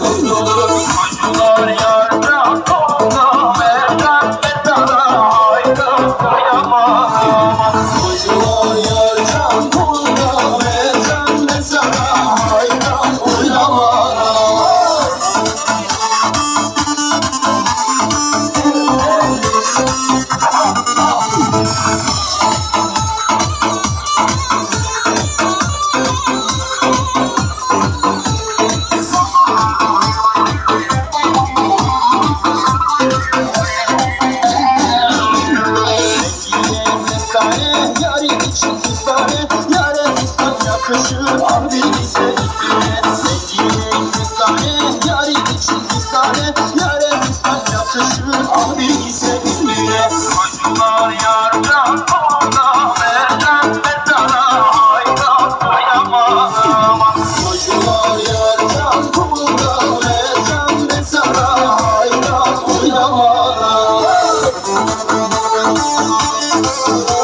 Dostum, bunlar yarda, ona merdan, merdana var bir lise üstüne Sevgiye için kestane Yare kısmen yaklaşır al bir lise üstüne Acılar yardan bedana Hayda dayanamam Acılar yardan ona benden bedana Hayda dayanamam Thank you.